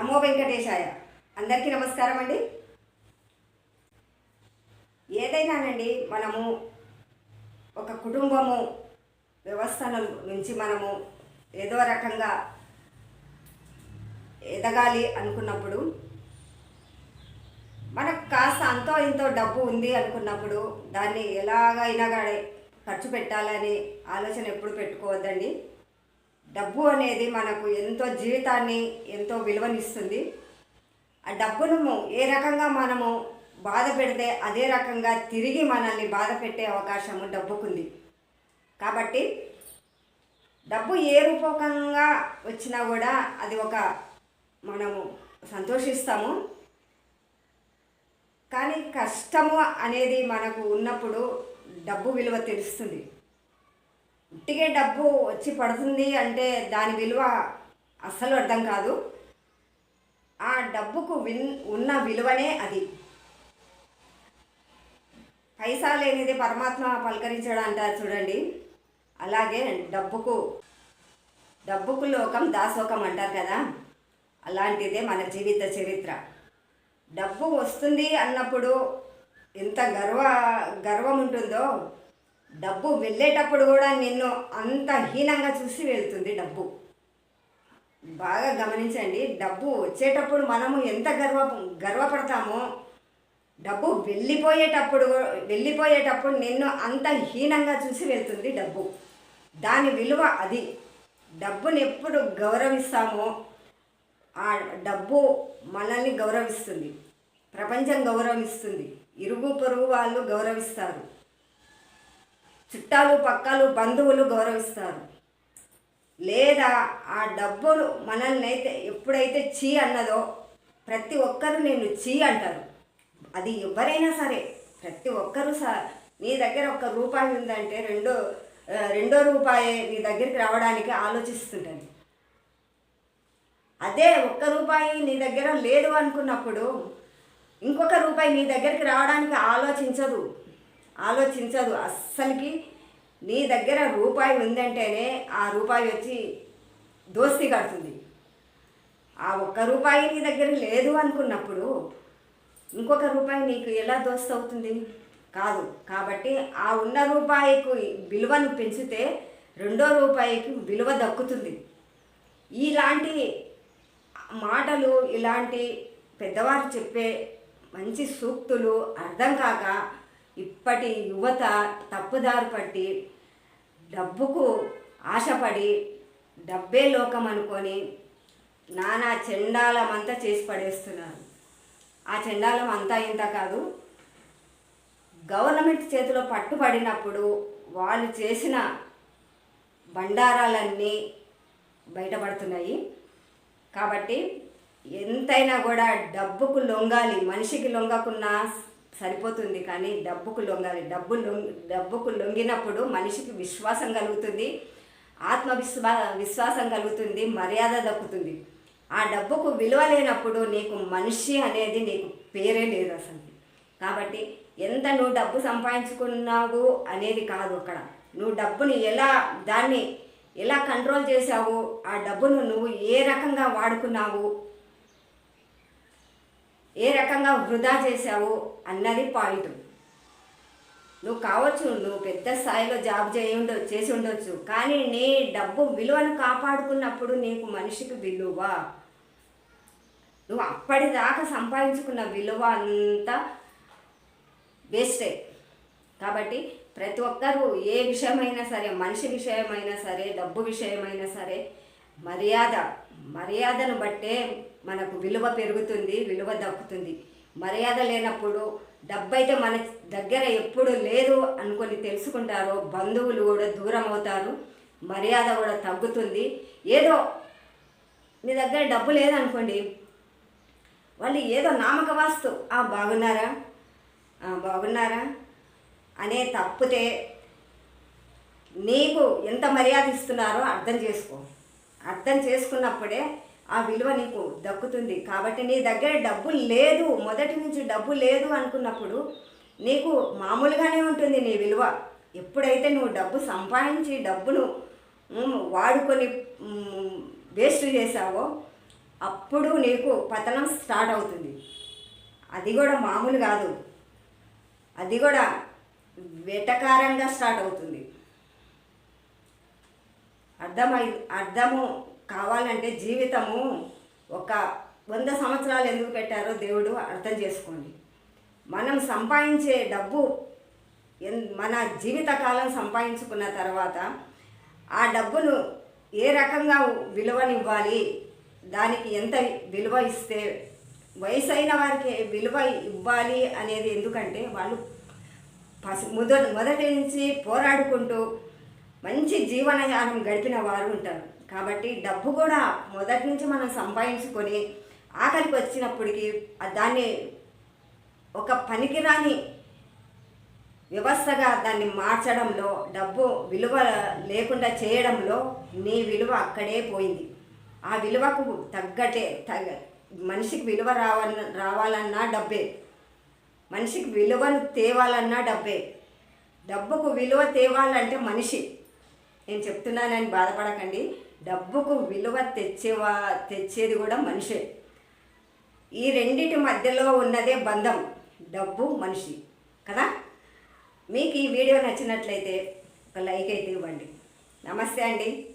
నమో వెంకటేశాయ. అందరికీ నమస్కారం అండి. ఏదైనానండి మనము ఒక కుటుంబము వ్యవస్థల నుంచి మనము ఏదో రకంగా ఎదగాలి అనుకున్నప్పుడు మనకు కాస్త అంతో ఇంతో డబ్బు ఉంది అనుకున్నప్పుడు దాన్ని ఎలాగైనా కానీ ఖర్చు పెట్టాలని ఆలోచన ఎప్పుడు పెట్టుకోవద్దండి. డబ్బు అనేది మనకు ఎంతో జీవితాన్ని ఎంతో విలువనిస్తుంది. ఆ డబ్బును ఏ రకంగా మనము బాధ పెడితే అదే రకంగా తిరిగి మనల్ని బాధ పెట్టే అవకాశము డబ్బుకుంది. కాబట్టి డబ్బు ఏ రూపకంగా వచ్చినా కూడా అది ఒక మనము సంతోషిస్తాము. కానీ కష్టము అనేది మనకు ఉన్నప్పుడు డబ్బు విలువ తెలుస్తుంది. ఉట్టిగే డబ్బు వచ్చి పడుతుంది అంటే దాని విలువ అస్సలు అర్థం కాదు. ఆ డబ్బుకు విన్ ఉన్న విలువనే అది. పైసా లేనిది పరమాత్మ పలకరించడం అంటారు చూడండి. అలాగే డబ్బుకు డబ్బుకు లోకం దాసోకం అంటారు కదా. అలాంటిదే మన జీవిత చరిత్ర. డబ్బు వస్తుంది అన్నప్పుడు ఎంత గర్వ గర్వం ఉంటుందో. డబ్బు వెళ్ళేటప్పుడు కూడా నిన్ను అంత హీనంగా చూసి వెళ్తుంది డబ్బు. బాగా గమనించండి డబ్బు వచ్చేటప్పుడు మనము ఎంత గర్వ గర్వపడతామో డబ్బు వెళ్ళిపోయేటప్పుడు వెళ్ళిపోయేటప్పుడు నిన్ను అంత హీనంగా చూసి వెళ్తుంది డబ్బు. దాని విలువ అది. డబ్బుని ఎప్పుడు గౌరవిస్తామో ఆ డబ్బు మనల్ని గౌరవిస్తుంది. ప్రపంచం గౌరవిస్తుంది. ఇరుగు పొరుగు వాళ్ళు గౌరవిస్తారు. చుట్టాలు పక్కలు బంధువులు గౌరవిస్తారు. లేదా ఆ డబ్బులు మనల్ని అయితే ఎప్పుడైతే చీ అన్నదో ప్రతి ఒక్కరు నేను చీ అంటారు. అది ఎవరైనా సరే ప్రతి ఒక్కరూ స నీ దగ్గర ఒక్క రూపాయి ఉందంటే రెండో రెండో రూపాయి నీ దగ్గరికి రావడానికి ఆలోచిస్తుంటాను అదే ఒక్క రూపాయి నీ దగ్గర లేదు అనుకున్నప్పుడు ఇంకొక రూపాయి నీ దగ్గరికి రావడానికి ఆలోచించదు. ఆలోచించదు. అస్సలకి నీ దగ్గర రూపాయి ఉందంటేనే ఆ రూపాయి వచ్చి దోస్తి కడుతుంది. ఆ ఒక్క రూపాయి నీ దగ్గర లేదు అనుకున్నప్పుడు ఇంకొక రూపాయి నీకు ఎలా దోస్తి అవుతుంది? కాదు. కాబట్టి ఆ ఉన్న రూపాయికి విలువను పెంచితే రెండో రూపాయికి విలువ దక్కుతుంది. ఇలాంటి మాటలు ఇలాంటి పెద్దవారు చెప్పే మంచి సూక్తులు అర్థం కాక ఇప్పటి యువత తప్పుదారు పట్టి డబ్బుకు ఆశపడి డబ్బే లోకం అనుకొని నానా చెండాలమంతా చేసి పడేస్తున్నారు. ఆ చెండాలం అంతా ఇంత కాదు. గవర్నమెంట్ చేతిలో పట్టుబడినప్పుడు వాళ్ళు చేసిన బండారాలన్నీ బయటపడుతున్నాయి. కాబట్టి ఎంతైనా కూడా డబ్బుకు లొంగాలి మనిషికి లొంగకున్నా సరిపోతుంది కానీ డబ్బుకు లొంగాలి. డబ్బు డబ్బుకు లొంగినప్పుడు మనిషికి విశ్వాసం కలుగుతుంది ఆత్మవిశ్వా విశ్వాసం కలుగుతుంది మర్యాద దక్కుతుంది. ఆ డబ్బుకు విలువ లేనప్పుడు నీకు మనిషి అనేది నీకు పేరే లేదు అసలు. కాబట్టి ఎంత నువ్వు డబ్బు సంపాదించుకున్నావు అనేది కాదు అక్కడ. నువ్వు డబ్బుని ఎలా దాన్ని ఎలా కంట్రోల్ చేశావు ఆ డబ్బును నువ్వు ఏ రకంగా వాడుకున్నావు ఏ రకంగా వృధా చేశావు అన్నది పాయింట్ నువ్వు కావచ్చు నువ్వు పెద్ద స్థాయిలో జాబ్ చేయి చేసి ఉండొచ్చు. కానీ నీ డబ్బు విలువను కాపాడుకున్నప్పుడు నీకు మనిషికి విలువ. నువ్వు అప్పటిదాకా సంపాదించుకున్న విలువ అంతా వేస్టే కాబట్టి ప్రతి ఒక్కరూ ఏ విషయమైనా సరే మనిషి విషయమైనా సరే డబ్బు విషయమైనా సరే మర్యాద మర్యాదను బట్టే మనకు విలువ పెరుగుతుంది విలువ దక్కుతుంది. మర్యాద లేనప్పుడు డబ్బైతే మన దగ్గర ఎప్పుడు లేదు అనుకొని తెలుసుకుంటారో బంధువులు కూడా దూరం అవుతారు మర్యాద కూడా తగ్గుతుంది. ఏదో నీ దగ్గర డబ్బు లేదనుకోండి వాళ్ళు ఏదో నామక వాస్తు "ఆ, బాగున్నారా? "ఆ, బాగున్నారా? అనే తప్పితే నీకు ఎంత మర్యాద ఇస్తున్నారో అర్థం చేసుకో. అర్థం చేసుకున్నప్పుడే ఆ విలువ నీకు దక్కుతుంది. కాబట్టి నీ దగ్గర డబ్బు లేదు. మొదటి నుంచి డబ్బు లేదు అనుకున్నప్పుడు నీకు మామూలుగానే ఉంటుంది నీ విలువ. ఎప్పుడైతే నువ్వు డబ్బు సంపాదించి డబ్బును వాడుకొని వేస్ట్ చేసావో అప్పుడు నీకు పతనం స్టార్ట్ అవుతుంది. అది కూడా మామూలు కాదు. అది కూడా వెటకారంగా స్టార్ట్ అవుతుంది. అర్థమై అర్థము కావాలంటే జీవితము ఒక వంద సంవత్సరాలు ఎందుకు పెట్టారో దేవుడు అర్థం చేసుకోండి. మనం సంపాదించే డబ్బు ఎన్ మన జీవితకాలం సంపాదించుకున్న తర్వాత ఆ డబ్బును ఏ రకంగా విలువనివ్వాలి? దానికి ఎంత విలువ ఇస్తే వయసు అయిన వారికి విలువ ఇవ్వాలి అనేది ఎందుకంటే వాళ్ళు పసి మొద మొదటి నుంచి పోరాడుకుంటూ మంచి జీవనయానం గడిపిన వారు ఉంటారు. కాబట్టి డబ్బు కూడా మొదటి నుంచి మనం సంపాదించుకొని ఆఖరికి వచ్చినప్పటికీ దాన్ని ఒక పనికిరాని వ్యవస్థగా దాన్ని మార్చడంలో డబ్బు విలువ లేకుండా చేయడంలో నీ విలువ అక్కడే పోయింది. ఆ విలువకు తగ్గట్టే తగ్గ మనిషికి విలువ రావాల రావాలన్నా డబ్బే. మనిషికి విలువను తేవాలన్నా డబ్బే. డబ్బుకు విలువ తేవాలంటే మనిషి. నేను చెప్తున్నానని బాధపడకండి. డబ్బుకు విలువ తెచ్చేవా తెచ్చేది కూడా మనిషే. ఈ రెండింటి మధ్యలో ఉన్నదే బంధం. డబ్బు మనిషి. కదా? మీకు ఈ వీడియో నచ్చినట్లయితే ఒక లైక్ అయితే ఇవ్వండి. నమస్తే అండి.